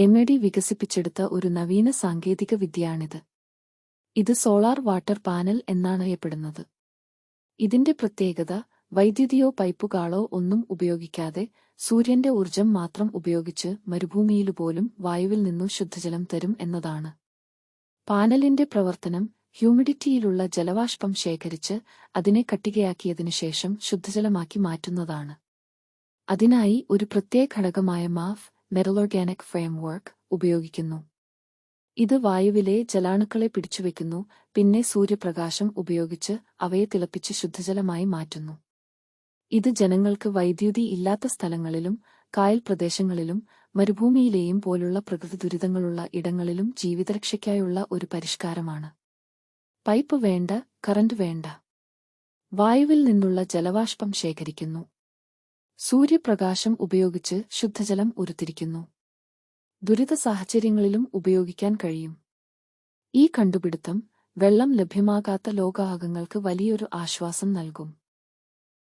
M A D വികസിപ്പിച്ചെടുത്ത ഒരു നവീന സാങ്കേതിക വിദ്യയാണിത്. ഇത് സോളാർ വാട്ടർ പാനൽ എന്നാണറിയപ്പെടുന്നത് ഇതിന്റെ പ്രത്യേകത വൈദ്യുതിയോ പൈപ്പുകാളോ ഒന്നും ഉപയോഗിക്കാതെ സൂര്യന്റെ ഊർജം മാത്രം ഉപയോഗിച്ച് മരുഭൂമിയിലുപോലും വായുവിൽ നിന്നും ശുദ്ധജലം തരും എന്നതാണ്. പാനലിന്റെ പ്രവർത്തനം ഹ്യൂമിഡിറ്റിയിലുള്ള ജലവാഷ്പം ശേഖരിച്ച് അതിനെ കട്ടികയാക്കിയതിനു ശേഷം ശുദ്ധജലമാക്കി മാറ്റുന്നതാണ്. അതിനായി ഒരു പ്രത്യേക ഘടകമായ മാഫ് മെറ്റലോർഗാനിക് ഫ്രെയിംവർക്ക് ഉപയോഗിക്കുന്നു. ഇത് വായുവിലെ ജലാണുക്കളെ പിടിച്ചുവെക്കുന്നു പിന്നെ സൂര്യപ്രകാശം ഉപയോഗിച്ച് അവയെ തിളപ്പിച്ച് ശുദ്ധജലമായി മാറ്റുന്നു. ഇത് ജനങ്ങൾക്ക് വൈദ്യുതി ഇല്ലാത്ത സ്ഥലങ്ങളിലും കായൽ പ്രദേശങ്ങളിലും മരുഭൂമിയിലെയും പോലുള്ള പ്രകൃതി ദുരിതങ്ങളുള്ള ഇടങ്ങളിലും ജീവിതരക്ഷയ്ക്കായുള്ള ഒരു പരിഷ്കാരമാണ്. പൈപ്പ് വേണ്ട കറന്റ് വേണ്ട. വായുവിൽ നിന്നുള്ള ജലവാഷ്പം ശേഖരിക്കുന്നു. സൂര്യപ്രകാശം ഉപയോഗിച്ച് ശുദ്ധജലം ഉരുത്തിരിക്കുന്നു. ദുരിത സാഹചര്യങ്ങളിലും ഉപയോഗിക്കാൻ കഴിയും. ഈ കണ്ടുപിടുത്തം വെള്ളം ലഭ്യമാകാത്ത ലോകാഹകങ്ങൾക്ക് വലിയൊരു ആശ്വാസം നൽകും.